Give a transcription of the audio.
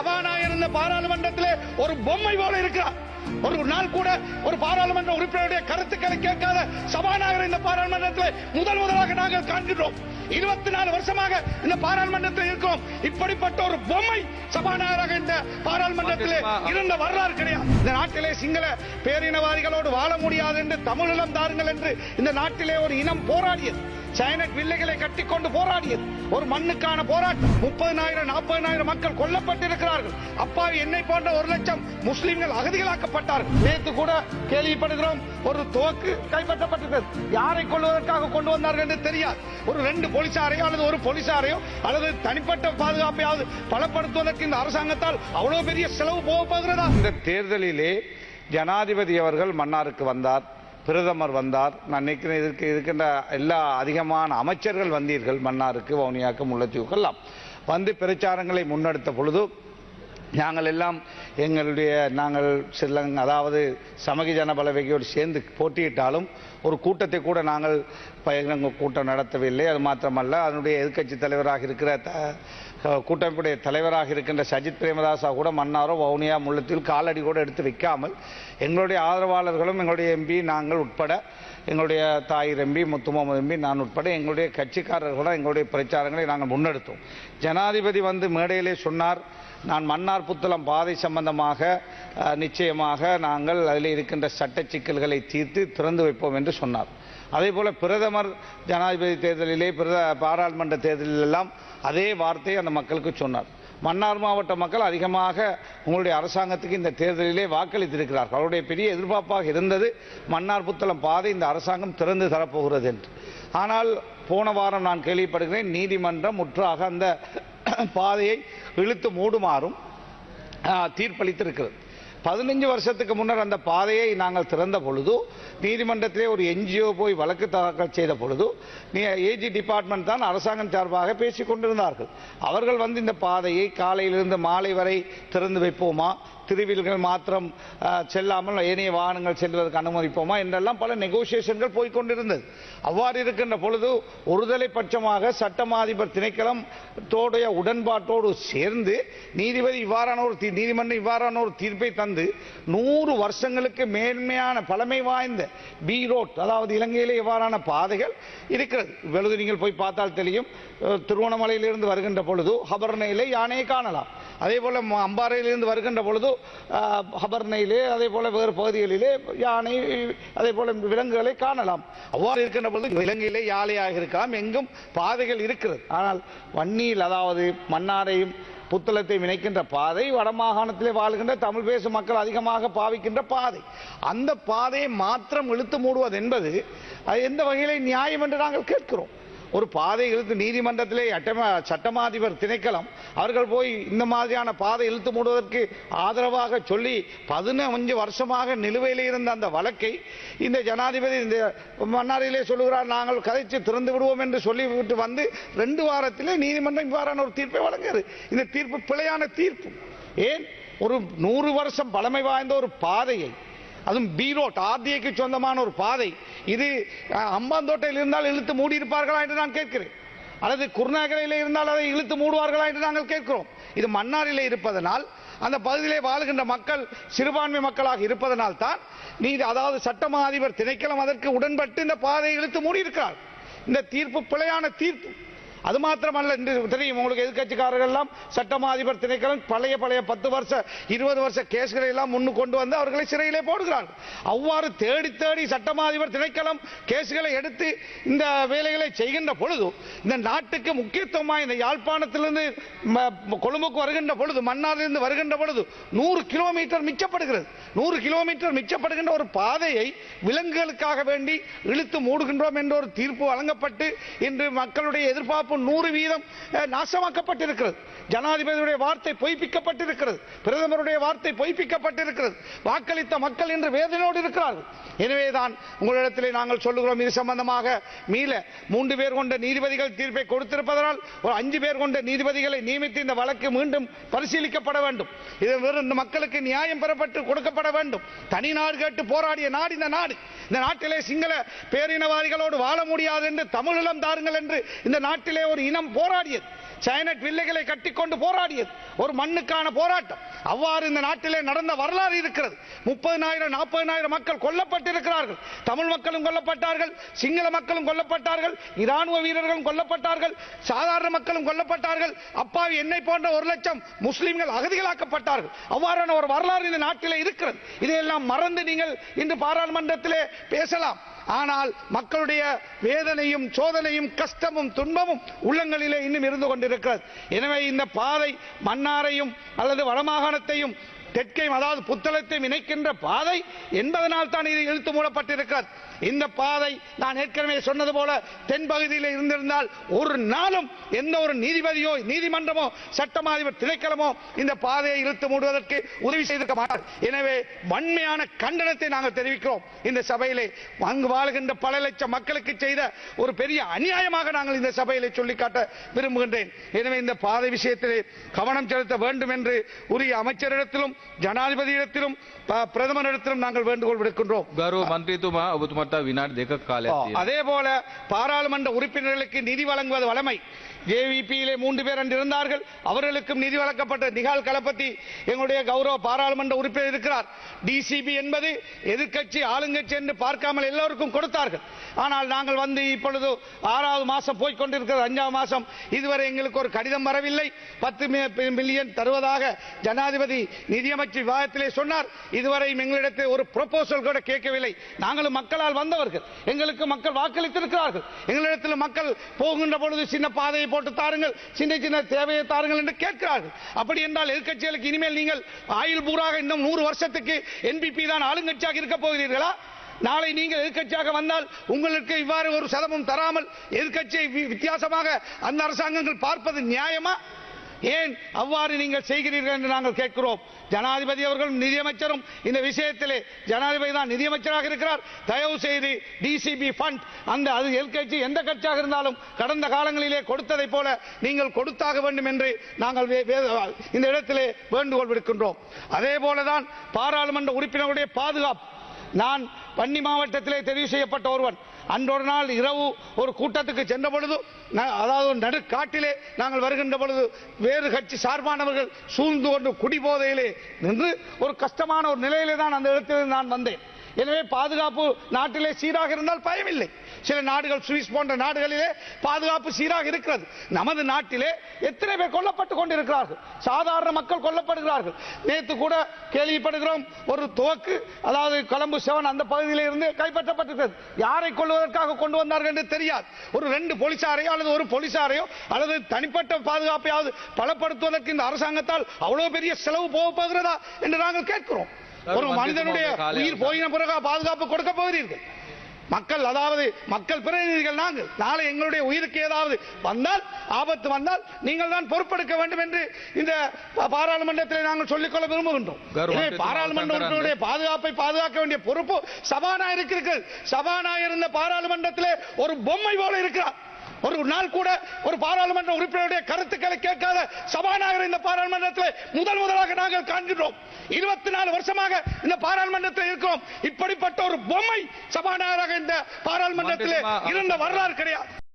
சபாநாயகர் இந்த பாராளுமன்றத்திலே ஒரு பொம்மை போல இருக்கிறார். ஒரு நாள் கூட ஒரு பாராளுமன்ற உறுப்பினருடைய கருத்துக்களை கேட்காத சபாநாயகர் இந்த பாராளுமன்றத்தில் முதல் முதலாக நாங்கள் காண்கிறோம் இருபத்தி நாலு வருஷமாக இந்த பாராளுமன்றத்தில் இருக்கிறோம் இப்படிப்பட்ட ஒரு பொம்மை சபாநாயகராக இந்த பாராளுமன்றத்திலே இருந்த வரலாறு கிடையாது. இந்த நாட்டிலே சிங்கள பேரினவாதிகளோடு வாழ முடியாது என்று தமிழினம் தாருங்கள் என்று இந்த நாட்டிலே ஒரு இனம் போராடியது. சைனட் வில்லைகளை கட்டிக்கொண்டு போராடியது. ஒரு மண்ணுக்கான போராட்டம். முப்பதினாயிரம் நாற்பதினாயிரம் மக்கள் கொல்லப்பட்டிருக்கிறார்கள். அப்பாவி என்னை போன்ற ஒரு லட்சம் முஸ்லிம்கள் அகதிகளாக்கப்பட்டார்கள். நேற்று கூட கேள்விப்படுகிறோம் ஒரு துவக்கு கைப்பற்றப்பட்டிருக்கிறது. யாரை கொள்வதற்காக கொண்டு வந்தார்கள் என்று தெரியாது. ஒரு ரெண்டு போலீசாரையோ அல்லது ஒரு போலீசாரையோ அல்லது தனிப்பட்ட பாதுகாப்பையாவது பலப்படுத்துவதற்கு இந்த அரசாங்கத்தால் அவ்வளவு பெரிய செலவு போக போகிறதா இந்த தேர்தலிலே ஜனாதிபதி அவர்கள் மன்னாருக்கு வந்தார் பிரதமர் வந்தார் நான் நினைக்கிறேன் இதற்கு இருக்கின்ற எல்லா அதிகமான அமைச்சர்கள் வந்தீர்கள் மன்னாருக்கு வவுனியாக்கு முல்லைத்தீவுக்கெல்லாம் வந்து பிரச்சாரங்களை முன்னெடுத்த பொழுது நாங்கள் எல்லாம் எங்களுடைய நாங்கள் சில அதாவது சமகி ஜன பலவையோடு சேர்ந்து போட்டியிட்டாலும் ஒரு கூட்டத்தை கூட நாங்கள் பகிரங்க கூட்டம் நடத்தவில்லை. அது மாத்திரமல்ல அதனுடைய எதிர்க்கட்சி தலைவராக இருக்கிற த- கூட்டமைப்புடைய தலைவராக இருக்கின்ற சஜித் பிரேமதாசா கூட மன்னாரோ வவுனியா முள்ளத்தில் காலடி கூட எடுத்து வைக்காமல் எங்களுடைய ஆதரவாளர்களும் எங்களுடைய எம்பி நாங்கள் உட்பட எங்களுடைய தாய் எம்பி முத்துமுகமது எம்பி நான் உட்பட எங்களுடைய கட்சிக்காரர்களும் எங்களுடைய பிரச்சாரங்களை நாங்கள் முன்னெடுத்தோம். ஜனாதிபதி வந்து மேடையிலே சொன்னார் நான் மன்னார் புத்தளம் பாதை சம்பந்தமாக நிச்சயமாக நாங்கள் அதில் இருக்கின்ற சட்ட சிக்கல்களை தீர்த்து திறந்து வைப்போம் என்று சொன்னார். அதே போல பிரதமர் ஜனாதிபதி தேர்தலிலே பிரத பாராளுமன்ற தேர்தலிலெல்லாம் அதே வார்த்தையை அந்த மக்களுக்கு சொன்னார். மன்னார் மாவட்ட மக்கள் அதிகமாக உங்களுடைய அரசாங்கத்துக்கு இந்த தேர்தலிலே வாக்களித்திருக்கிறார்கள். அவருடைய பெரிய எதிர்பார்ப்பாக இருந்தது மன்னார் புத்தளம் பாதை இந்த அரசாங்கம் திறந்து தரப்போகிறது என்று. ஆனால் போன வாரம் நான் கேள்விப்படுகிறேன் நீதிமன்றம் முற்றாக அந்த பாதையை இழுத்து மூடுமாறும் தீர்ப்பளித்திருக்கிறது. பதினஞ்சு வருஷத்துக்கு முன்னர் அந்த பாதையை நாங்கள் திறந்த பொழுது நீதிமன்றத்திலே ஒரு என்ஜிஓ போய் வழக்கு தாக்கல் செய்த பொழுது ஏஜி டிபார்ட்மெண்ட் தான் அரசாங்கம் சார்பாக பேசிக் கொண்டிருந்தார்கள். அவர்கள் வந்து இந்த பாதையை காலையிலிருந்து மாலை வரை திறந்து வைப்போமா? திருவில்கள் மாத்திரம் செல்லாமல் ஏனைய வாகனங்கள் செல்வதற்கு அனுமதிப்போமா என்றெல்லாம் பல நெகோசியேஷன்கள் போய்க்கொண்டிருந்தது அவ்வாறு இருக்கின்ற பொழுது ஒருதலை பட்சமாக சட்டமாதிபர் திணைக்களம் தோடைய உடன்பாட்டோடு சேர்ந்து நீதிபதி இவ்வாறான ஒரு தீ- நீதிமன்றம் இவ்வாறான ஒரு தீர்ப்பை தந்து நூறு வருஷங்களுக்கு மேன்மையான பழமை வாய்ந்த பி ரோட் அதாவது இலங்கையிலே இவ்வாறான பாதைகள் இருக்கிறது. வெளுது நீங்கள் போய் பார்த்தால் தெரியும் அஹ், திருவண்ணாமலையிலிருந்து வருகின்ற பொழுது ஹபர்னையிலே யானையை காணலாம். அதே போல் அம்பாறையிலிருந்து வருகின்ற பொழுது ஹபர்னையிலே அதே போல் வேறு பகுதிகளிலே யானை அதே போல் விலங்குகளை காணலாம். அவ்வாறு இருக்கின்ற பொழுது விலங்கிலே யாழையாக இருக்கலாம் எங்கும் பாதைகள் இருக்கிறது. ஆனால் வன்னியில் அதாவது மன்னாரையும் புத்தளத்தை இணைக்கின்ற பாதை வடமாகாணத்திலே வாழ்கின்ற தமிழ் பேசும் மக்கள் அதிகமாக பாவிக்கின்ற பாதை. அந்த பாதையை மாத்திரம் இழுத்து மூடுவது என்பது அது எந்த வகையிலே நியாயம் என்று நாங்கள் கேட்கிறோம். ஒரு பாதை இழுத்து நீதிமன்றத்திலே சட்டமாதிபர் திணைக்களம் அவர்கள் போய் இந்த மாதிரியான பாதை இழுத்து மூடுவதற்கு ஆதரவாக சொல்லி பதினஞ்சு வருஷமாக நிலுவையில் இருந்த அந்த வழக்கை இந்த ஜனாதிபதி இந்த மன்னாரிலே சொல்லுகிறார் நாங்கள் கதைச்சு திறந்து விடுவோம் என்று சொல்லிவிட்டு வந்து ரெண்டு வாரத்திலே நீதிமன்றம் இவ்வாறான ஒரு தீர்ப்பை வழங்குகிறது இந்த தீர்ப்பு பிழையான தீர்ப்பு. ஏன்? ஒரு நூறு வருஷம் பழமை வாய்ந்த ஒரு பாதையை அதுவும் பீரோட் ஆர்டிஐக்கு சொந்தமான ஒரு பாதை. இது அம்பாந்தோட்டையில் இருந்தால் இழுத்து மூடி இருப்பார்களா என்று நான் கேட்கிறேன். அல்லது குருநாகரையில் இருந்தால் அதை இழுத்து மூடுவார்களா என்று நாங்கள் கேட்கிறோம். இது மன்னாரிலே இருப்பதனால் அந்த பகுதியிலே வாழ்கின்ற மக்கள் சிறுபான்மை மக்களாக இருப்பதனால் தான் நீ அதாவது சட்டமா அதிபர் திணைக்களம் அதற்கு உடன்பட்டு இந்த பாதையை இழுத்து மூடி இருக்கிறார் இந்த தீர்ப்பு பிழையான தீர்ப்பு. அது மாத்திரமல்ல தெரியும் உங்களுக்கு எதிர்கட்சிக்காரர்கள் எல்லாம் சட்டமா அதிபர் திணைக்களம் பழைய பழைய பத்து வருஷ இருபது வருஷ கேஸ்களை எல்லாம் முன்னு கொண்டு வந்து அவர்களை சிறையிலே போடுகிறார்கள் அவ்வாறு தேடி தேடி சட்டமா அதிபர் திணைக்களம் கேஸ்களை எடுத்து இந்த வேலைகளை செய்கின்ற பொழுது இந்த நாட்டுக்கு முக்கியத்துவமாக இந்த யாழ்ப்பாணத்திலிருந்து ம- கொழும்புக்கு வருகின்ற பொழுது மன்னாரிலிருந்து வருகின்ற பொழுது நூறு கிலோமீட்டர் மிச்சப்படுகிறது. நூறு கிலோமீட்டர் மிச்சப்படுகின்ற ஒரு பாதையை விலங்குகளுக்காக வேண்டி இழுத்து மூடுகின்றோம் என்ற ஒரு தீர்ப்பு வழங்கப்பட்டு இன்று மக்களுடைய எதிர்பார்ப்பு நூறு வீதம் நாசமாக்கப்பட்டிருக்கிறது. ஜனாதிபதியுடைய வார்த்தை பொய்ப்பிக்கப்பட்டிருக்கிறது. பிரதமருடைய வார்த்தை பொய்ப்பிக்கப்பட்டிருக்கிறது. வாக்களித்த மக்கள் இன்று வேதனையோடு இருக்கிறார்கள். எனவேதான் உங்களிடத்திலே நாங்கள் சொல்லுகிறோம் இது சம்பந்தமாக மீள. மூன்று பேர் கொண்ட நீதிபதிகள் தீர்ப்பை கொடுத்திருப்பதனால் ஒரு அஞ்சு பேர் கொண்ட நீதிபதிகளை நியமித்து இந்த வழக்கு மீண்டும் பரிசீலிக்கப்பட வேண்டும். இது வெறும் இந்த மக்களுக்கு நியாயம் பெறப்பட்டு கொடுக்கப்பட வேண்டும். தனி நாடு கேட்டு போராடிய நாடு இந்த நாடு. இந்த நாட்டிலே சிங்கள பேரினவாதிகளோடு வாழ முடியாது என்று தமிழிலம் தாருங்கள் என்று இந்த நாட்டிலே ஒரு இனம் போராடியது. சைனட் வில்லைகளை கட்டிக்கொண்டு போராடியது. ஒரு மண்ணுக்கான போராட்டம். அவ்வாறு இந்த நாட்டிலே நடந்த வரலாறு இருக்கிறது. முப்பதினாயிரம் நாற்பதினாயிரம் மக்கள் கொல்லப்பட்டிருக்கிறார்கள். தமிழ் மக்களும் கொல்லப்பட்டார்கள். சிங்கள மக்களும் கொல்லப்பட்டார்கள். இராணுவ வீரர்களும் கொல்லப்பட்டார்கள். சாதாரண மக்களும் கொல்லப்பட்டார்கள். அப்பாவி என்னை போன்ற ஒரு லட்சம் முஸ்லிம்கள் அகதிகளாக்கப்பட்டார்கள். அவ்வாறான ஒரு வரலாறு இந்த நாட்டிலே இருக்கிறது. இதையெல்லாம் மறந்து நீங்கள் இன்று பாராளுமன்றத்திலே பேசலாம். ஆனால் மக்களுடைய வேதனையும் சோதனையும் கஷ்டமும் துன்பமும் உள்ளங்களிலே இன்னும் இருந்து கொண்டிருக்கிறது. எனவே இந்த பாதை மன்னாரையும் அல்லது வடமாகாணத்தையும் தெற்கையும் அதாவது புத்தளத்தையும் இணைக்கின்ற பாதை என்பதனால் தான் இது இழுத்து மூடப்பட்டிருக்கிறது. இந்த பாதை நான் ஏற்கனவே சொன்னது போல தென்பகுதியில் இருந்திருந்தால் ஒரு நாளும் எந்த ஒரு நீதிபதியோ நீதிமன்றமோ சட்டமாதிபர் திணைக்களமோ இந்த பாதையை இழுத்து மூடுவதற்கு உதவி செய்திருக்க மாட்டார். எனவே வன்மையான கண்டனத்தை நாங்கள் தெரிவிக்கிறோம். இந்த சபையிலே அங்கு வாழுகின்ற பல லட்சம் மக்களுக்கு செய்த ஒரு பெரிய அநியாயமாக நாங்கள் இந்த சபையிலே சொல்லிக்காட்ட விரும்புகின்றேன். எனவே இந்த பாதை விஷயத்திலே கவனம் செலுத்த வேண்டும் என்று உரிய அமைச்சரிடத்திலும் ஜனாதிபதியிடத்திலும் பிரதமரிடத்திலும் நாங்கள் வேண்டுகோள் விடுக்கின்றோம். கௌரவ மந்திரி துமா காலே அதே போல பாராளுமன்ற உறுப்பினர்களுக்கு நிதி வழங்குவது வளமை. ஜேவிபியிலே மூன்று பேர் அன்று இருந்தார்கள். அவர்களுக்கும் நிதி வழங்கப்பட்ட நிகால் கலப்பத்தி எங்களுடைய கௌரவ பாராளுமன்ற உறுப்பினர் இருக்கிறார். டிசிபி என்பது எதிர்க்கட்சி ஆளுங்கட்சி என்று பார்க்காமல் எல்லோருக்கும் கொடுத்தார்கள். ஆனால் நாங்கள் வந்து இப்பொழுது ஆறாவது மாதம் போய்கொண்டிருக்கிறது அஞ்சாவது மாதம் இதுவரை எங்களுக்கு ஒரு கடிதம் வரவில்லை. பத்து மில்லியன் தருவதாக ஜனாதிபதி நிதியமைச்சர் விவாதத்திலே சொன்னார். இதுவரையும் எங்களிடத்தில் ஒரு ப்ரொபோசல் கூட கேட்கவில்லை. நாங்களும் மக்களால் வந்தவர்கள். எங்களுக்கு மக்கள் வாக்களித்திருக்கிறார்கள். எங்களிடத்தில் மக்கள் போகின்ற பொழுது சின்ன பாதையை போட்டு தாருங்கள். சின்ன சின்ன தேவையை தாருங்கள் என்று கேட்கிறார்கள். அப்படி என்றால் எதிர்க்கட்சிகளுக்கு இனிமேல் நீங்கள் ஆயுள் பூராக இன்னும் நூறு வருஷத்துக்கு என்பிபி தான் ஆளுங்கட்சியாக இருக்க போகிறீர்களா? நாளை நீங்கள் எதிர்க்கட்சியாக வந்தால் உங்களுக்கு இவ்வாறு ஒரு சதமும் தராமல் எதிர்க்கட்சியை வித்தியாசமாக அந்த அரசாங்கங்கள் பார்ப்பது நியாயமா? ஏன் அவ்வாறு நீங்கள் செய்கிறீர்கள் என்று நாங்கள் கேட்கிறோம்? ஜனாதிபதி அவர்களும் நிதியமைச்சரும் இந்த விஷயத்திலே ஜனாதிபதி தான் நிதியமைச்சராக இருக்கிறார். தயவு செய்து டிசிபி ஃபண்ட் அந்த அது எல்கட்சி எந்த கட்சியாக இருந்தாலும் கடந்த காலங்களிலே கொடுத்ததை போல நீங்கள் கொடுத்தாக வேண்டும் என்று நாங்கள் வே- இந்த இடத்திலே வேண்டுகோள் விடுக்கின்றோம். அதே போலதான் பாராளுமன்ற உறுப்பினருடைய பாதுகாப்பு. நான் பன்னி மாவட்டத்திலே தெரிவு செய்யப்பட்ட ஒருவன். அன்றொரு நாள் இரவு ஒரு கூட்டத்துக்கு சென்ற பொழுது ந- அதாவது ஒரு நடுக்காட்டிலே நாங்கள் வருகின்ற பொழுது வேறு கட்சி சார்பானவர்கள் சூழ்ந்து கொண்டு குடிபோதையிலே நின்று ஒரு கஷ்டமான ஒரு நிலையிலே தான் அந்த இடத்தில் நான் வந்தேன். எனவே பாதுகாப்பு நாட்டிலே சீராக இருந்தால் பயமில்லை. சில நாடுகள் சுவிஸ் போன்ற நாடுகளிலே பாதுகாப்பு சீராக இருக்கிறது. நமது நாட்டிலே எத்தனை பேர் கொல்லப்பட்டு கொண்டிருக்கிறார்கள்? சாதாரண மக்கள் கொல்லப்படுகிறார்கள். நேற்று கூட கேள்விப்படுகிறோம் ஒரு துவக்கு அதாவது கொலம்பு செவன் அந்த பகுதியிலே இருந்து கைப்பற்றப்பட்டிருக்கிறது. யாரை கொள்வதற்காக கொண்டு வந்தார்கள் என்று தெரியாது. ஒரு ரெண்டு போலீசாரையோ அல்லது ஒரு போலீசாரையோ அல்லது தனிப்பட்ட பாதுகாப்பையாவது பலப்படுத்துவதற்கு இந்த அரசாங்கத்தால் அவ்வளவு பெரிய செலவு போக போகிறதா என்று நாங்கள் கேட்கிறோம். ஒரு மனிதனுடைய உயிர் போயின பிறகு பாதுகாப்பு கொடுக்க போகிறீர்கள். மக்கள் அதாவது மக்கள் பிரதிநிதிகள் நாங்கள். நாளை எங்களுடைய உயிருக்கு ஏதாவது வந்தால் ஆபத்து வந்தால் நீங்கள் தான் பொறுப்பெடுக்க வேண்டும் என்று இந்த பாராளுமன்றத்திலே நாங்கள் சொல்லிக்கொள்ள விரும்புகின்றோம். பாராளுமன்ற பாதுகாப்பை பாதுகாக்க வேண்டிய பொறுப்பு சபாநாயகருக்கு இருக்கிறது சபாநாயகர் இந்த பாராளுமன்றத்திலே ஒரு பொம்மை போல இருக்கிறார். ஒரு நாள் கூட ஒரு பாராளுமன்ற உறுப்பினருடைய கருத்துக்களை கேட்காத சபாநாயகர் இந்த பாராளுமன்றத்தில் முதல் முதலாக நாங்கள் காண்கிறோம் இருபத்தி நாலு வருஷமாக இந்த பாராளுமன்றத்தில் இருக்கிறோம். இப்படிப்பட்ட ஒரு பொம்மை சபாநாயகராக இந்த பாராளுமன்றத்தில் இருந்த வரலாறு கிடையாது.